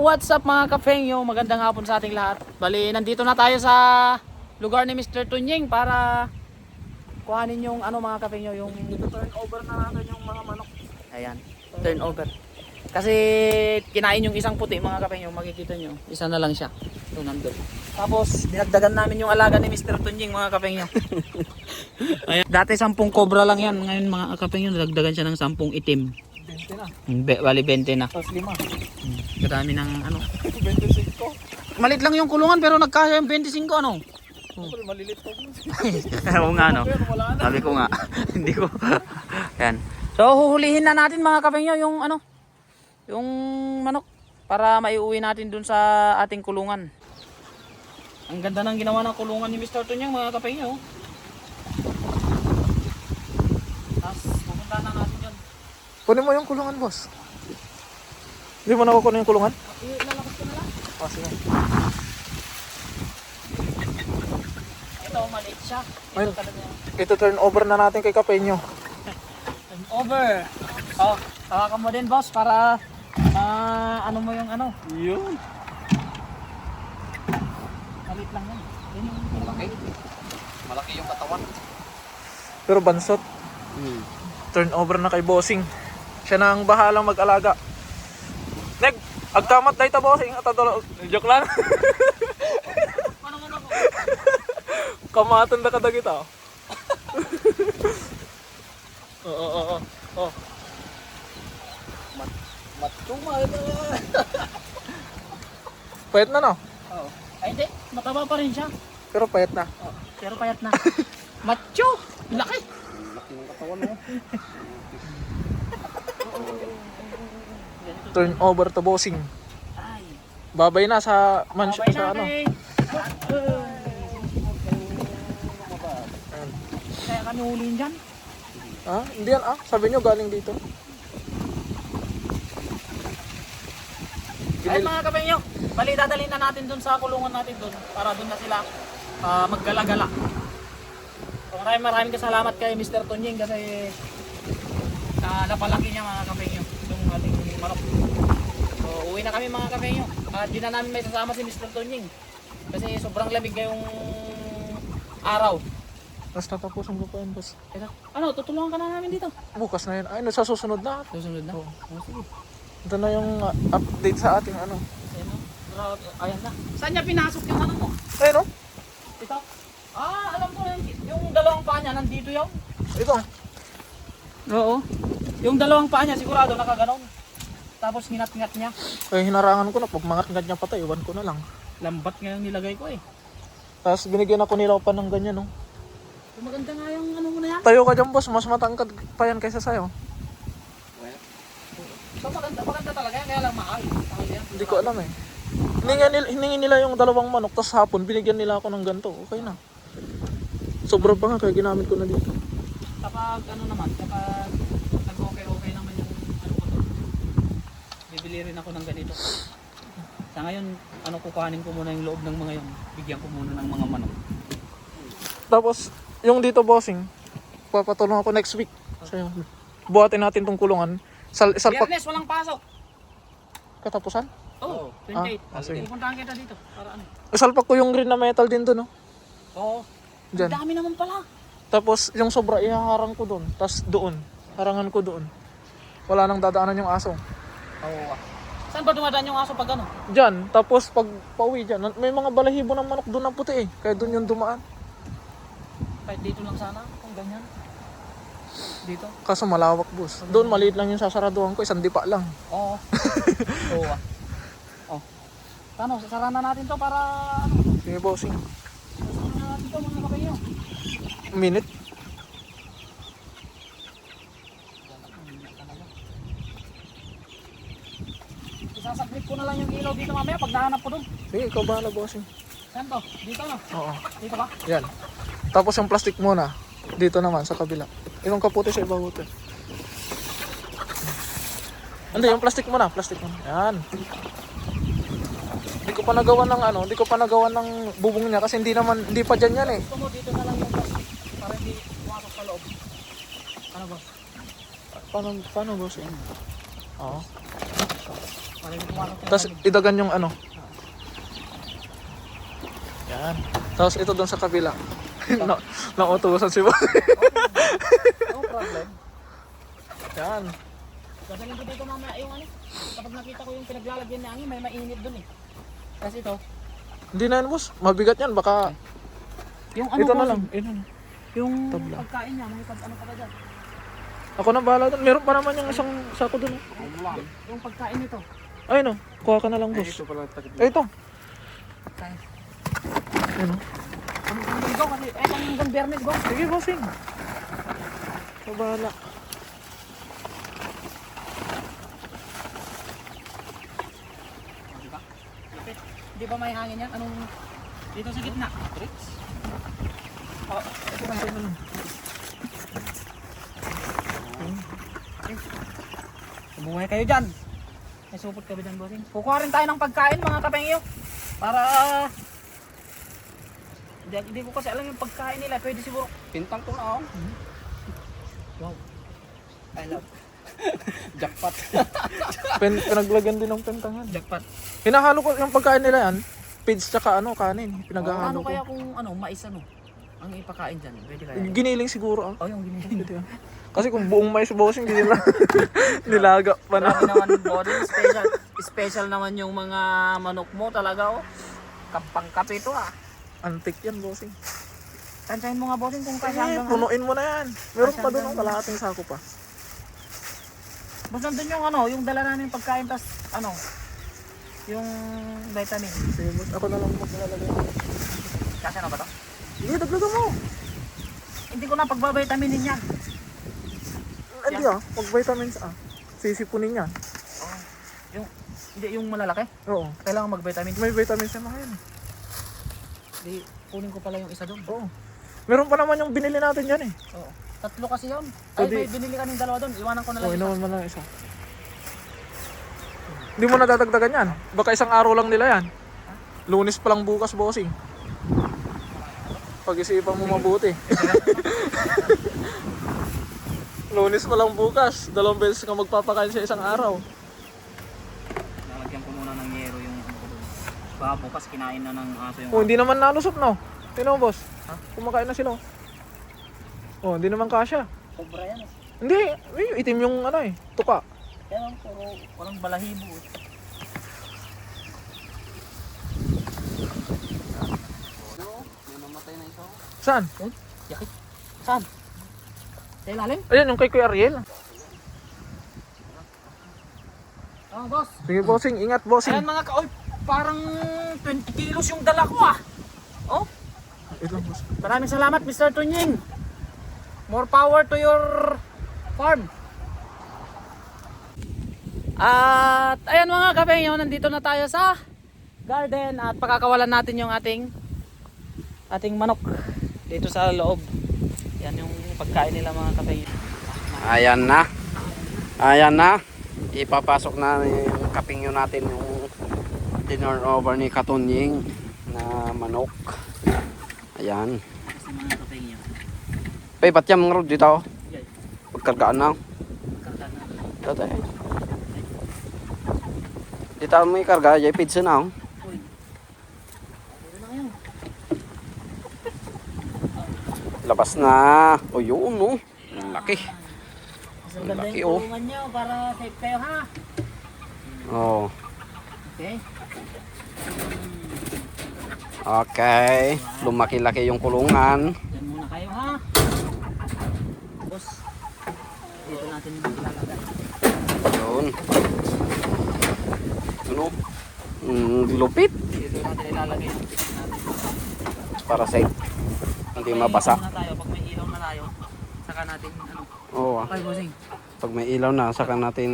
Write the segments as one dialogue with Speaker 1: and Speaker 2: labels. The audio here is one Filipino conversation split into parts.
Speaker 1: What's up mga kafengyo? Magandang hapon sa ating lahat. Bali, nandito na tayo sa lugar ni Mr. Tunying para kuhanin yung ano mga kafengyo, yung
Speaker 2: turn over na natin yung mga manok.
Speaker 1: ayan, turnover. Kasi kinain yung isang puti mga kafengyo, makikita nyo. Isa na lang siya. Ito nandun. Tapos, dinagdagan namin yung alaga ni Mr. Tunying mga kafengyo. ayan. Dati sampung cobra lang yan. Ngayon mga kafengyo, nadagdagan siya ng sampung itim.
Speaker 2: 20 na.
Speaker 1: Be, bali 20 na.
Speaker 2: Tapos 5.
Speaker 1: Kadami ng ano.
Speaker 2: 25.
Speaker 1: Malit lang yung kulungan pero nagkasya yung 25 ano.
Speaker 2: Siyempre, malilit pa.
Speaker 1: Oo nga no. Sabi ko nga. Hindi ko. Yan. So huhulihin na natin mga kapengyo yung ano. Yung manok. Para maiuwi natin dun sa ating kulungan. Ang ganda ng ginawa ng kulungan ni Mr. Tunyang mga kapengyo. Tapos pupunta na natin yun.
Speaker 2: Kunin mo yung kulungan, boss. Hindi mo nakukunin yung kulungan?
Speaker 1: Ilalabas ko na lang.
Speaker 2: Oh, sige.
Speaker 1: Ito maliit siya. Ito talaga.
Speaker 2: Ito turn over na natin kay Kapenyo.
Speaker 1: Turn over. Oh, hawakan mo din boss para ah, ano mo yung ano.
Speaker 2: Yun.
Speaker 1: Malit lang yan. Yan yung malaki.
Speaker 3: Malaki yung katawan.
Speaker 2: Pero bansot. Turn over na kay Bossing. Siya na ang bahalang mag-alaga. Neg, agkamat na ito, Bossing. At adolo. Joke lang. Kamatan na kadag ito. Oo, oo, oo. Oh.
Speaker 1: Matuma ito.
Speaker 2: Payat na, no?
Speaker 1: Oo. Ay hindi, mataba pa rin siya.
Speaker 2: Pero payat na.
Speaker 1: Oh, pero payat na. Macho! Laki!
Speaker 3: Laki ng katawan mo.
Speaker 2: Turn over to Bossing.
Speaker 1: Ay.
Speaker 2: Babay na sa mansion sa ano. Ayan.
Speaker 1: Kaya kami huliin dyan.
Speaker 2: Ha? Hindi yan ah. Sabi nyo galing dito.
Speaker 1: Ay mga kapenyo, bali dadalhin na natin dun sa kulungan natin dun para dun na sila ah, maggala-gala. So, maraming maraming kasalamat kay Mr. Tonying kasi ah, napalaki niya mga kapenyo yung ating manok. So uwi na kami mga kapenyo. At di na namin may sasama si Mr. Tonying kasi sobrang lamig ngayong araw.
Speaker 2: Tapos natapusan ko pa yan, boss.
Speaker 1: Ito, ano, tutulungan ka na namin dito.
Speaker 2: Bukas na yan. Ay, no, sa susunod na.
Speaker 1: Susunod na.
Speaker 2: Oo.
Speaker 1: Oh, sige.
Speaker 2: Ito na yung uh, update sa ating ano.
Speaker 1: Ayan na. Saan niya pinasok yung ano mo?
Speaker 2: Ay, no?
Speaker 1: Ito? Ah, alam ko yung, yung dalawang paa niya, nandito yung.
Speaker 2: Ito.
Speaker 1: Oo. Yung dalawang paa niya, sigurado nakaganon. Tapos nginat-ngat niya.
Speaker 2: Ay, hinarangan ko na. Pag mangat-ngat niya patay, iwan ko na lang.
Speaker 1: Lambat nga yung nilagay ko eh.
Speaker 2: Tapos binigyan ako nila pa ng ganyan, no?
Speaker 1: So, maganda nga yung ano mo na yan.
Speaker 2: Tayo ka dyan, boss. Mas matangkad pa yan kaysa sa'yo.
Speaker 1: So maganda, maganda talaga yan, kaya lang mahal.
Speaker 2: Hindi ko alam eh. Hiningi nila, hiningi nila yung dalawang manok, tapos hapon, binigyan nila ako ng ganito. Okay na. Sobra pa nga, kaya ginamit ko na dito.
Speaker 1: Kapag ano naman, kapag nag-okay-okay naman yung ano ko to. Bibili rin ako ng ganito. Sa ngayon, ano kukuhanin ko muna yung loob ng mga yun. Bigyan ko muna ng mga manok.
Speaker 2: Tapos, yung dito, bossing, papatulong ako next week. Sa'yo. Buhatin natin tong kulungan. Sal salpak
Speaker 1: Biyernes, walang pasok.
Speaker 2: katapusan?
Speaker 1: Oo, oh, 28.
Speaker 2: Ah, sige.
Speaker 1: Pupuntahan kita dito. Para ano?
Speaker 2: Salpak ko yung green na metal din doon, no?
Speaker 1: Oo.
Speaker 2: Diyan.
Speaker 1: Ang dami naman pala.
Speaker 2: Tapos, yung sobra, ihaharang ko doon. Tapos doon. Harangan ko doon. Wala nang dadaanan yung aso.
Speaker 1: Oo. Saan ba dumadaan yung aso pag ano?
Speaker 2: Diyan. Tapos, pag pauwi dyan, may mga balahibo ng manok doon na puti eh. Kaya doon yung dumaan.
Speaker 1: Kahit dito lang sana, kung ganyan. Dito?
Speaker 2: Kaso malawak, boss. Doon, maliit lang yung sasaraduhan ko. Isang dipa lang.
Speaker 1: Oo. Oo ah. Oh. Paano, sasara na natin to para ano?
Speaker 2: Sige, bossing.
Speaker 1: Sasara na natin to mga kabayo.
Speaker 2: Minute.
Speaker 1: Isasaklit ko na lang yung ilaw dito mamaya pag nahanap ko dun.
Speaker 2: Sige, ikaw bahala, bossing.
Speaker 1: Saan to? Dito na.
Speaker 2: Oo.
Speaker 1: Dito ba?
Speaker 2: Yan. Tapos yung plastic muna. Dito naman, sa kabila. Yung kaputi sa ibang hotel. Hindi, yung plastic muna. Plastic muna. Yan. Hindi ko pa nagawa ng ano, hindi ko pa nagawa ng bubong niya kasi hindi naman, hindi pa dyan yan eh.
Speaker 1: Gusto mo dito na lang yung plastic para hindi pumasok sa loob. Ano ba?
Speaker 2: Paano, paano boss? Oo. Tapos idagan yung ano. Yan. Tapos ito doon sa kabila. na, nautusan si boss.
Speaker 1: No problem.
Speaker 2: Yan.
Speaker 1: Dadalhin ko dito mamaya yung ano. Kapag nakita ko yung pinaglalagyan ng angin, may mainit dun eh. Tapos ito,
Speaker 2: Hindi na yan boss. Mabigat yan. Baka
Speaker 1: yung ano
Speaker 2: ito na lang. Ito na.
Speaker 1: Yung
Speaker 2: Tabla.
Speaker 1: pagkain niya, may pag ano pa ba dyan?
Speaker 2: Ako na bahala doon. Meron pa naman yung isang sako doon. eh.
Speaker 1: Yung pagkain nito.
Speaker 2: Ay no. Kuha ka na lang boss.
Speaker 3: Ito pala takip.
Speaker 2: Ay, ito.
Speaker 1: Pagkain.
Speaker 2: Ano?
Speaker 1: Ano hanggang go kasi, eh hanggang Bernes go.
Speaker 2: Sige bossing. Ikaw bahala.
Speaker 1: Di ba may hangin yan? Anong dito sa gitna? Tricks? Oh, ito ito lang. Buhay kayo dyan. May supot ka ba dyan, bossing? Kukuha rin tayo ng pagkain, mga kapengyo. Para... Hindi, hindi ko kasi alam yung pagkain nila. Pwede siguro...
Speaker 3: Pintang ko na oh.
Speaker 1: Wow. I love
Speaker 3: Jackpot.
Speaker 2: Pen, pinaglagyan din ng pentangan.
Speaker 1: jackpot.
Speaker 2: Hinahalo ko yung pagkain nila yan. Pids tsaka ano, kanin.
Speaker 1: Ano
Speaker 2: Pinaghahalo ko.
Speaker 1: kaya kung ano, mais ano? Ang ipakain dyan, pwede kaya?
Speaker 2: Giniling siguro ah.
Speaker 1: Oh, yung giniling.
Speaker 2: Pwede ah. Kasi kung buong mais bossing, hindi nila nilaga pa na.
Speaker 1: Grabe naman body, special, special naman yung mga manok mo talaga oh. Kapang kape to ah.
Speaker 2: Antik yan bossing.
Speaker 1: Tansyahin mo nga bossing kung
Speaker 2: Eh,
Speaker 1: hanggang
Speaker 2: punuin mo na yan. Meron pa doon ang kalahating sako pa.
Speaker 1: Basta nandun yung ano, yung dala namin pagkain tas ano, yung vitamin.
Speaker 2: Sige boss, ako na lang maglalagay.
Speaker 1: Kasi ano ba to?
Speaker 2: Sige, dagdagan mo.
Speaker 1: Hindi ko na pagbabitaminin yan.
Speaker 2: Hindi ah, pag vitamins ah. Sisipunin yan.
Speaker 1: Oh, yung, hindi yung malalaki.
Speaker 2: Oo.
Speaker 1: Kailangan mag-vitamin.
Speaker 2: May vitamins yan mga yan.
Speaker 1: Di, kunin ko pala yung isa doon.
Speaker 2: Oo. Meron pa naman yung binili natin dyan eh.
Speaker 1: Oo. Tatlo kasi yun. Ay,
Speaker 2: Pwede-
Speaker 1: may binili kaming dalawa doon. Iwanan ko na lang
Speaker 2: Oo,
Speaker 1: isa.
Speaker 2: inawan mo na isa. Hindi mo nadadagdagan yan. Baka isang araw lang nila yan. Lunis pa lang bukas, bossing. Pag-isipan mo mabuti. Lunis pa lang bukas. Dalawang beses ka magpapakain sa isang araw.
Speaker 1: Lalagyan ko muna ng yero yung ano. Baka bukas kinain na ng aso yung
Speaker 2: Oh, hindi naman nalusot, no? Tino, boss.
Speaker 1: Ha?
Speaker 2: Kumakain na sila. Oh, hindi naman kasya.
Speaker 1: Sobra yan eh.
Speaker 2: Hindi, itim yung ano eh, tuka.
Speaker 1: Kaya lang, puro walang balahibo eh.
Speaker 3: May namatay na isa.
Speaker 2: Saan?
Speaker 1: Uy, yakit. Saan? Sa ilalim?
Speaker 2: Ayan, yung kay Kuya Ariel.
Speaker 1: Oh, boss.
Speaker 2: Sige, bossing. Ingat, bossing.
Speaker 1: Ayan mga ka... Oy, parang 20 kilos yung dala ko ah. Oh,
Speaker 2: Ito, boss.
Speaker 1: maraming salamat Mr. Tunying. More power to your farm. At ayan mga kapengyo, nandito na tayo sa garden at pakakawalan natin yung ating ating manok dito sa loob. Yan yung pagkain nila mga kapengyo.
Speaker 3: Ayan na. Ayan na. Ipapasok na yung kapingyo natin yung dinner over ni Katunying na manok. Ayan.
Speaker 1: Kasi mga kapengyo.
Speaker 3: Pay, ba't yan mga rod dito? Pagkargaan na.
Speaker 1: karga na.
Speaker 3: Dito tayo. Dito may karga, jay pizza na. oh.
Speaker 1: Uy. Ano na ngayon?
Speaker 3: Labas na. O yun, no. Ang Laki.
Speaker 1: Ang
Speaker 3: Laki, oh.
Speaker 1: nyo para safe kayo ha.
Speaker 3: Oh.
Speaker 1: Okay.
Speaker 3: Okay. Lumaki-laki yung kulungan.
Speaker 1: Diyan muna kayo ha. Tapos, dito natin ilalagay.
Speaker 3: Yun. Ano? Mm, lupit.
Speaker 1: Dito natin ilalagay.
Speaker 3: Para safe. Hindi
Speaker 1: Pag may
Speaker 3: mabasa.
Speaker 1: ilaw na tayo, pag may ilaw na tayo, saka natin ano.
Speaker 3: Oo. ah.
Speaker 1: Okay, bossing.
Speaker 3: Pag may ilaw na, saka natin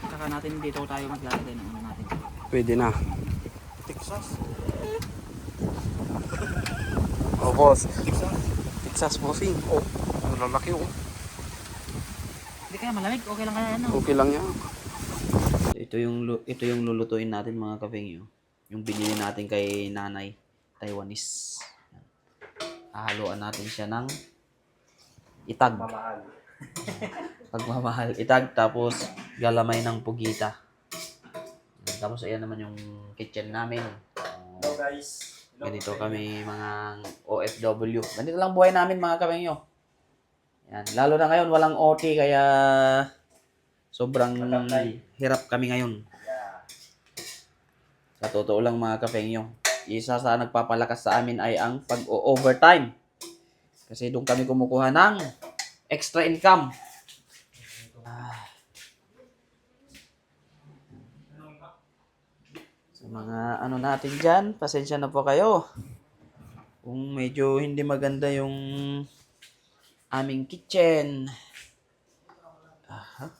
Speaker 1: Saka natin dito tayo maglalagay ng ano natin.
Speaker 3: pwede na.
Speaker 2: Texas.
Speaker 3: Oh, boss. Texas bossing. Oh, ang lalaki oh.
Speaker 1: Hindi kaya malamig, okay lang kaya ano.
Speaker 3: Okay lang yan.
Speaker 4: Ito yung lu- ito yung lulutuin natin mga kapengyo. Yung binili natin kay Nanay Taiwanese. Hahaluan natin siya ng itag. Pagmamahal. Itag tapos galamay ng pugita. Tapos ayan naman yung kitchen namin.
Speaker 1: Hello guys.
Speaker 4: Ganito kami mga OFW. Ganito lang buhay namin mga kapengyo. Yan. Lalo na ngayon, walang OT kaya sobrang hirap kami ngayon. Sa totoo lang mga kapengyo. Isa sa nagpapalakas sa amin ay ang pag-overtime. Kasi doon kami kumukuha ng extra income. Ah. Sa mga ano natin dyan, pasensya na po kayo. Kung medyo hindi maganda yung aming kitchen. Aha.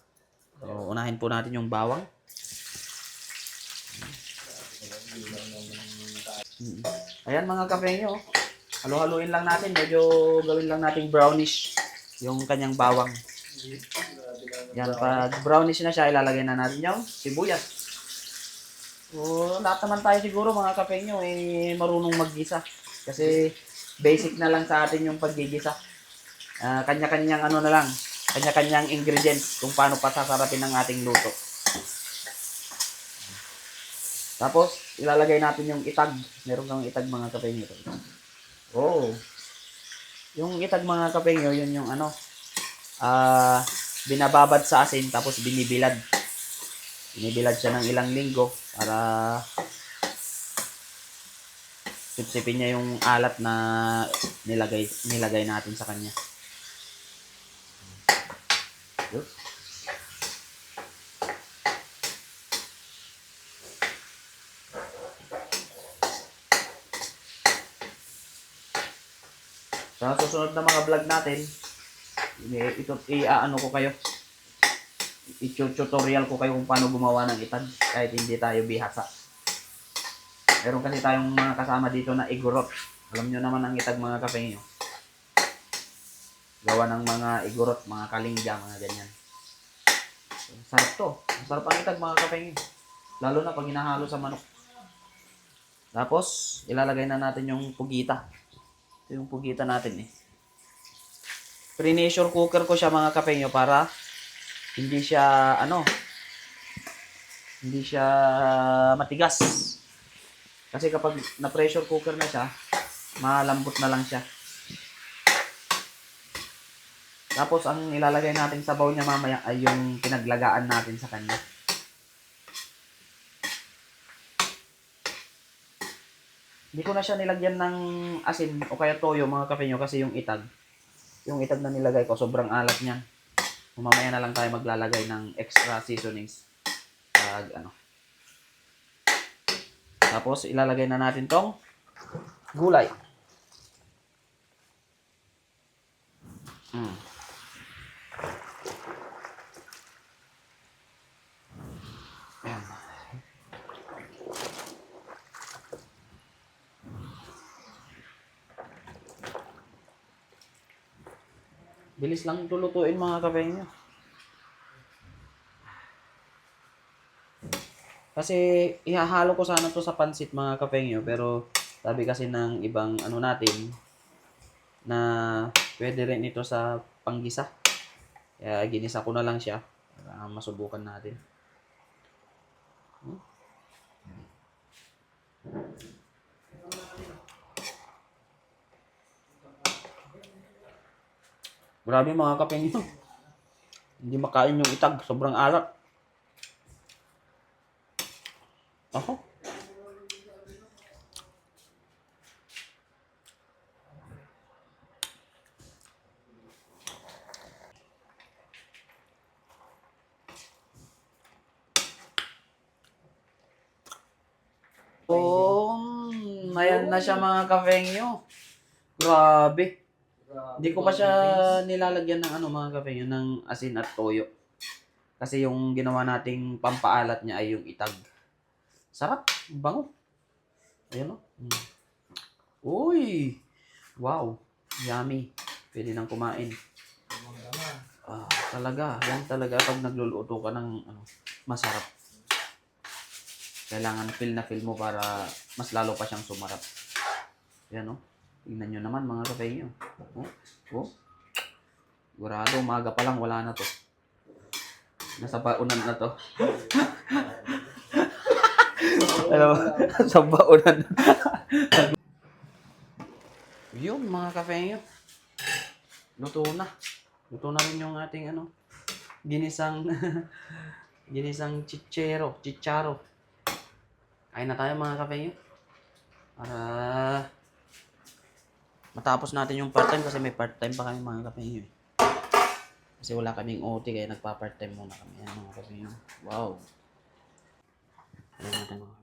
Speaker 4: So, unahin po natin yung bawang. Ayan mga kape nyo. Halo-haluin lang natin. Medyo gawin lang natin brownish yung kanyang bawang. Yan, pag brownish na siya, ilalagay na natin yung sibuyas. So, lahat naman tayo siguro mga kape nyo, eh, marunong maggisa. Kasi basic na lang sa atin yung paggigisa. Ah, kanya-kanyang ano na lang, kanya-kanyang ingredients kung paano pasasarapin ng ating luto. Tapos, ilalagay natin yung itag. Meron kang itag mga kape nyo. Oh. Yung itag mga kape nyo, yun yung ano, ah, binababad sa asin tapos binibilad. Binibilad siya ng ilang linggo para sipsipin niya yung alat na nilagay nilagay natin sa kanya. Sa susunod na mga vlog natin, ito i-ano ko kayo. I-tutorial ko kayo kung paano gumawa ng itag kahit hindi tayo bihasa. Meron kasi tayong mga kasama dito na igurot. Alam nyo naman ang itag mga kape nyo. Gawa ng mga igurot, mga kalingga, mga ganyan. Sarap to. Sarap ang itag mga kape nyo. Lalo na pag hinahalo sa manok. Tapos, ilalagay na natin yung pugita. Ito yung pugita natin eh. Pre-pressure cooker ko siya mga kape nyo para hindi siya ano hindi siya matigas. Kasi kapag na-pressure cooker na siya, malambot na lang siya. Tapos ang ilalagay natin sa bowl niya mamaya ay yung pinaglagaan natin sa kanya. Hindi ko na siya nilagyan ng asin o kaya toyo mga kape nyo kasi yung itag. Yung itag na nilagay ko sobrang alat niyan. Mamaya na lang tayo maglalagay ng extra seasonings. Pag ano. Tapos ilalagay na natin tong gulay. Mm. Bilis lang lulutuin mga kape nyo. Kasi ihahalo ko sana to sa pansit mga kape nyo, pero sabi kasi ng ibang ano natin na pwede rin ito sa panggisa. Kaya ginisa ko na lang siya para masubukan natin. Hmm? Grabe mga kape nyo. Hindi makain yung itag. Sobrang alat. Ako. Oh, ayan na siya mga kafeng nyo. Grabe. Hindi ko pa siya nilalagyan ng ano mga kape yun, ng asin at toyo. Kasi yung ginawa nating pampaalat niya ay yung itag. Sarap, bango. Ayan o. Mm. Uy! Wow, yummy. Pwede nang kumain. Ah, talaga, yan talaga pag nagluluto ka ng ano, masarap. Kailangan feel na feel mo para mas lalo pa siyang sumarap. Yan o. Tingnan nyo naman mga kape nyo. Oh, oh. Sigurado, umaga pa lang, wala na to. Nasa paunan na to. Alam mo, sa baunan. Yun, mga kafe Luto na. Luto na rin yung ating ano, ginisang, ginisang chichero, chicharo. Kain na tayo mga kafe Para matapos natin yung part-time kasi may part-time pa kami mga kape eh. Kasi wala kaming OT kaya nagpa-part-time muna kami. Yan mga kape Wow. Alam natin mga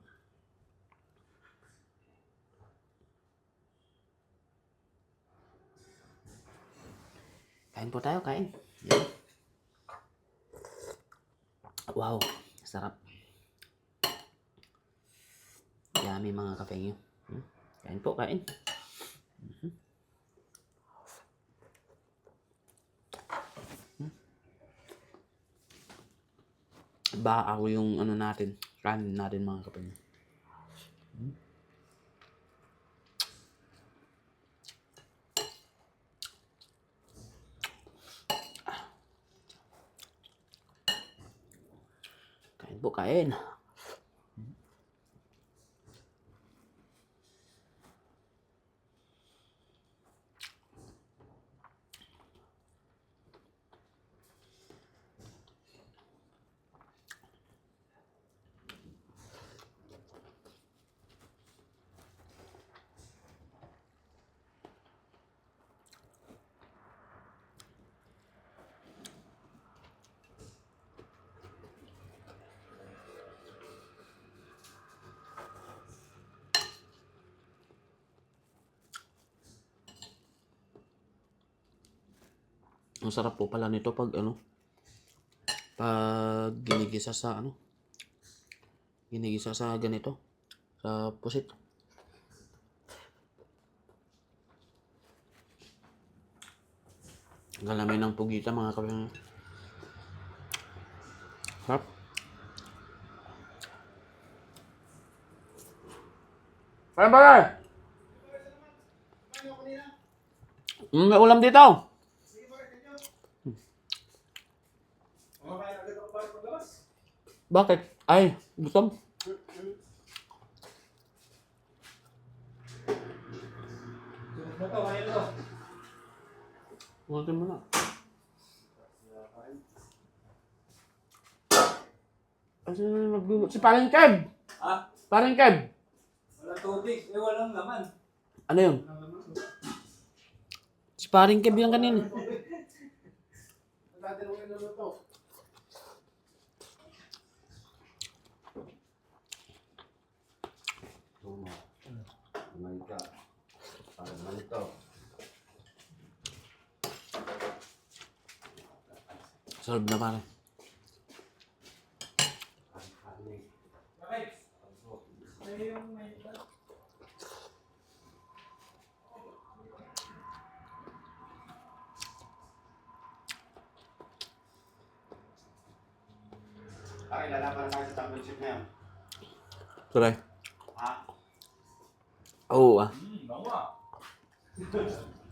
Speaker 4: Kain po tayo, kain. Yan. Wow, sarap. Yummy mga kape. Hmm? Kain po, kain. Mhm. Ba ako yung ano natin, kanin natin mga kape nyo. Hmm. Kain po, kain. Ang sarap po pala nito pag ano, pag ginigisa sa ano, ginigisa sa ganito, sa pusit. Galamay ng pugita mga kapatid. Sarap. Kaya ba? Mm, may ulam dito. Bakit? Ay, gutom. Ulitin mo na. Kasi nagluto. Si Paring Kev!
Speaker 2: Ha?
Speaker 4: Paring Kev!
Speaker 2: Wala tubig. Eh, walang laman.
Speaker 4: Ano yun? Si Paring Kev yan kanina. Sarap na pare.
Speaker 3: Ay, lalaban na tayo sa championship na yan.
Speaker 4: Try.
Speaker 3: Ha?
Speaker 4: Oo ah.
Speaker 2: Hmm, bawa.